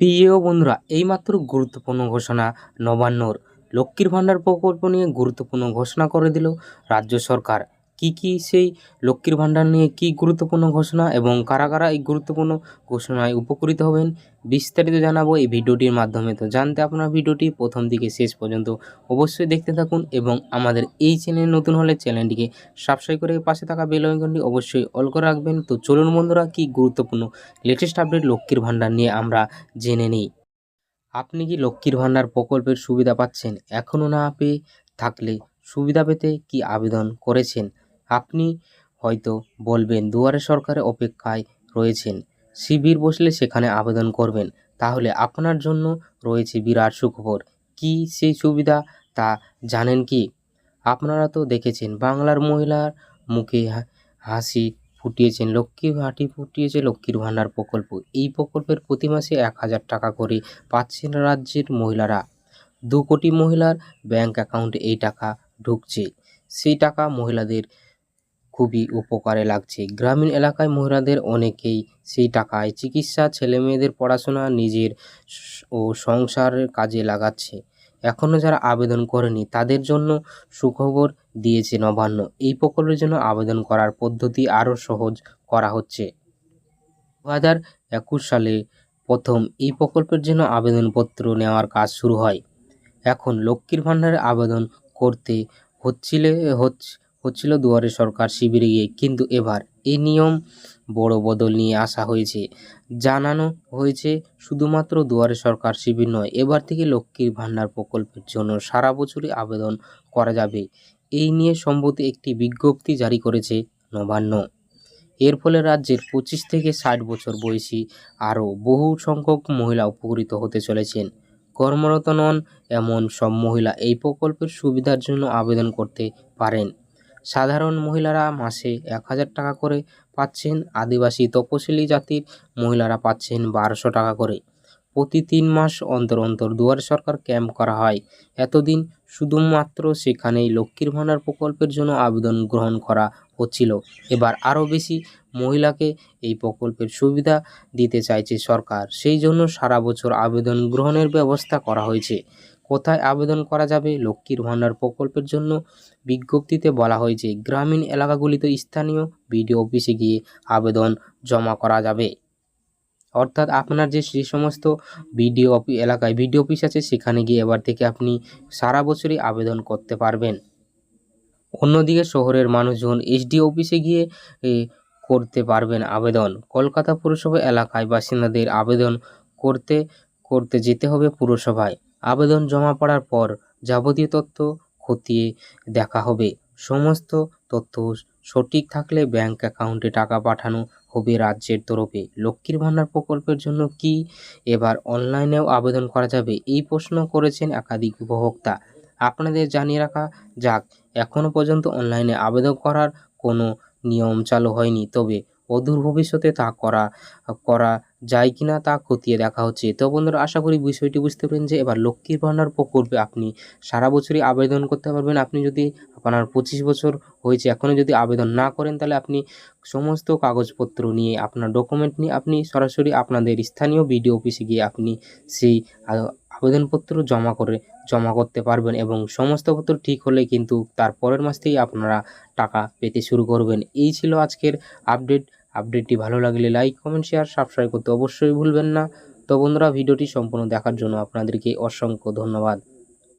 প্রিয় বন্ধুরা, এইমাত্র গুরুত্বপূর্ণ ঘোষণা নবান্নর। লক্ষ্মীর ভাণ্ডার প্রকল্প নিয়ে গুরুত্বপূর্ণ ঘোষণা করে দিল রাজ্য সরকার। কি কি সেই লক্ষ্মীর ভাণ্ডার নিয়ে কি গুরুত্বপূর্ণ ঘোষণা এবং কারা কারা এই গুরুত্বপূর্ণ ঘোষণায় উপকৃত হবেন, বিস্তারিত জানাব এই ভিডিওটির মাধ্যমে। তো জানতে আপনার ভিডিওটি প্রথম দিকে শেষ পর্যন্ত অবশ্যই দেখতে থাকুন এবং আমাদের এই চ্যানেল নতুন হলে চ্যানেলটিকে সাবস্ক্রাইব করে পাশে থাকা বেল আইকনটি অবশ্যই অল করে রাখবেন। তো চলুন বন্ধুরা, কি গুরুত্বপূর্ণ লেটেস্ট আপডেট লক্ষ্মীর ভাণ্ডার নিয়ে আমরা জেনে নিই। আপনি কি লক্ষ্মীর ভাণ্ডার প্রকল্পের সুবিধা পাচ্ছেন? এখনও না পেয়ে থাকলে সুবিধা পেতে কি আবেদন করেছেন? আপনি হয়তো বলবেন, দুয়ারে সরকারের অপেক্ষায় রয়েছেন। শিবির বসলে সেখানে আবেদন করবেন। তাহলে আপনার জন্য রয়েছে বিরাট সুখবর। কি সেই সুবিধা তা জানেন কি? আপনারা তো দেখেছেন, বাংলার মহিলার মুখে হাসি ফুটিয়েছেন লক্ষ্মী হাঁটি ফুটিয়েছে লক্ষ্মীর ভাণ্ডার প্রকল্প। এই প্রকল্পের প্রতি মাসে এক হাজার টাকা করে পাচ্ছেন রাজ্যের মহিলারা। দু কোটি মহিলার ব্যাংক অ্যাকাউন্টে এই টাকা ঢুকছে। সেই টাকা মহিলাদের খুবই উপকারে লাগছে। গ্রামীণ এলাকায় মহিলাদের অনেকেই সেই টাকায় চিকিৎসা ছেলে মেয়েদের পড়াশোনা, নিজের ও সংসারের কাজে লাগাচ্ছে। এখনও যারা আবেদন করেনি, তাদের জন্য সুখবর দিয়েছে নবান্ন। এই প্রকল্পের জন্য আবেদন করার পদ্ধতি আরও সহজ করা হচ্ছে। দু হাজার একুশ সালে প্রথম এই প্রকল্পের জন্য আবেদনপত্র নেওয়ার কাজ শুরু হয়। এখন লক্ষ্মীর ভাণ্ডারে আবেদন করতে হচ্ছিল হচ্ছ- হচ্ছিল দুয়ারে সরকার শিবিরে গিয়ে। কিন্তু এবার এই নিয়ম বড় বদল নিয়ে আসা হয়েছে। জানানো হয়েছে, শুধুমাত্র দুয়ারে সরকার শিবির নয়, এবার থেকে লক্ষ্মীর ভাণ্ডার প্রকল্পের জন্য সারা বছরই আবেদন করা যাবে। এই নিয়ে সম্প্রতি একটি বিজ্ঞপ্তি জারি করেছে নবান্ন। এর ফলে রাজ্যের পঁচিশ থেকে ষাট বছর বয়সী আরও বহু সংখ্যক মহিলা উপকৃত হতে চলেছেন। কর্মরত নন এমন সব মহিলা এই প্রকল্পের সুবিধার জন্য আবেদন করতে পারেন। সাধারণ মহিলারা মাসে এক হাজার টাকা করে পাচ্ছেন। আদিবাসী তপশিলি জাতির মহিলারা পাচ্ছেন বারোশো টাকা করে। প্রতি তিন মাস অন্তর অন্তর দুয়ার সরকার ক্যাম্প করা হয়। এতদিন শুধুমাত্র সেখানেই লক্ষ্মীর ভাণ্ডার প্রকল্পের জন্য আবেদন গ্রহণ করা হচ্ছিল। এবার আরও বেশি মহিলাকে এই প্রকল্পের সুবিধা দিতে চাইছে সরকার। সেই জন্য সারা বছর আবেদন গ্রহণের ব্যবস্থা করা হয়েছে। কোথায় আবেদন করা যাবে, লক্ষ্মীর ভাণ্ডার প্রকল্পের জন্য বিজ্ঞপ্তিতে বলা হয়েছে, গ্রামীণ এলাকাগুলিতে স্থানীয় বিডিও অফিসে গিয়ে আবেদন জমা করা যাবে। অর্থাৎ আপনার যে যে সমস্ত বিডিও এলাকায় বিডিও অফিস আছে, সেখানে গিয়ে এবার থেকে আপনি সারা বছরই আবেদন করতে পারবেন। অন্যদিকে শহরের মানুষজন এসডি অফিসে গিয়ে করতে পারবেন আবেদন। কলকাতা পুরসভা এলাকায় বাসিন্দাদের আবেদন করতে করতে যেতে হবে পুরসভায়। আবেদন জমা পড়ার পর যাবতীয় তথ্য খতিয়ে দেখা হবে। সমস্ত তথ্য সঠিক থাকলে ব্যাংক অ্যাকাউন্টে টাকা পাঠানো হবে রাজ্যের তরফে। লক্ষ্মীর ভাণ্ডার প্রকল্পের জন্য কি এবার অনলাইনেও আবেদন করা যাবে? এই প্রশ্ন করেছেন একাধিক উপভোক্তা। আপনাদের জানিয়ে রাখা যাক এখনও পর্যন্ত অনলাইনে আবেদন করার কোনো নিয়ম চালু হয়নি। তবে অদূর ভবিষ্যতে তা করা করা যায় কিনা তা খতিয়ে দেখা হচ্ছে। তো বন্ধুরা, আশা করি বিষয়টি বুঝতে পারেন যে এবার লক্ষ্মীর ভাণ্ডার প্রকল্পে আপনি সারা বছরই আবেদন করতে পারবেন। আপনি যদি আপনার পঁচিশ বছর হয়েছে, এখনও যদি আবেদন না করেন, তাহলে আপনি সমস্ত কাগজপত্র নিয়ে, আপনার ডকুমেন্ট নিয়ে আপনি সরাসরি আপনাদের স্থানীয় বিডিও অফিসে গিয়ে আপনি সেই আবেদনপত্র জমা করে জমা করতে পারবেন এবং সমস্ত পত্র ঠিক হলে কিন্তু তার পরের মাস থেকেই আপনারা টাকা পেতে শুরু করবেন। এই ছিল আজকের আপডেট। আপডেটটি ভালো লাগলে লাইক, কমেন্ট, শেয়ার, সাবস্ক্রাইব করতে অবশ্যই ভুলবেন না। তো বন্ধুরা, ভিডিওটি সম্পূর্ণ দেখার জন্য আপনাদেরকে অসংখ্য ধন্যবাদ।